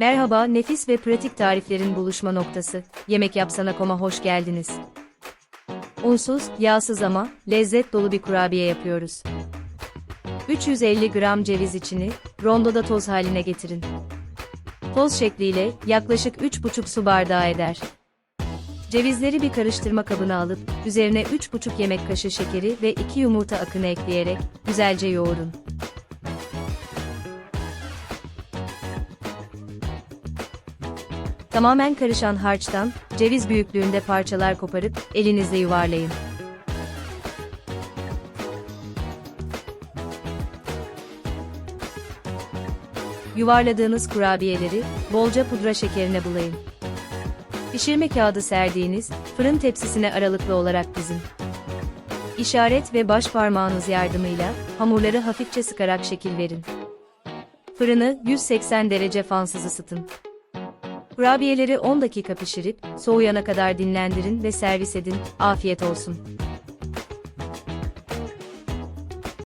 Merhaba, nefis ve pratik tariflerin buluşma noktası. Yemek yapsana koma hoş geldiniz. Unsuz, yağsız ama lezzet dolu bir kurabiye yapıyoruz. 350 gram ceviz içini rondoda toz haline getirin. Toz şekliyle yaklaşık 3,5 su bardağı eder. Cevizleri bir karıştırma kabına alıp üzerine 3,5 yemek kaşığı şekeri ve 2 yumurta akını ekleyerek güzelce yoğurun. Tamamen karışan harçtan, ceviz büyüklüğünde parçalar koparıp elinizle yuvarlayın. Yuvarladığınız kurabiyeleri bolca pudra şekerine bulayın. Pişirme kağıdı serdiğiniz fırın tepsisine aralıklı olarak dizin. İşaret ve baş parmağınız yardımıyla hamurları hafifçe sıkarak şekil verin. Fırını 180 derece fansız ısıtın. Kurabiyeleri 10 dakika pişirip soğuyana kadar dinlendirin ve servis edin. Afiyet olsun.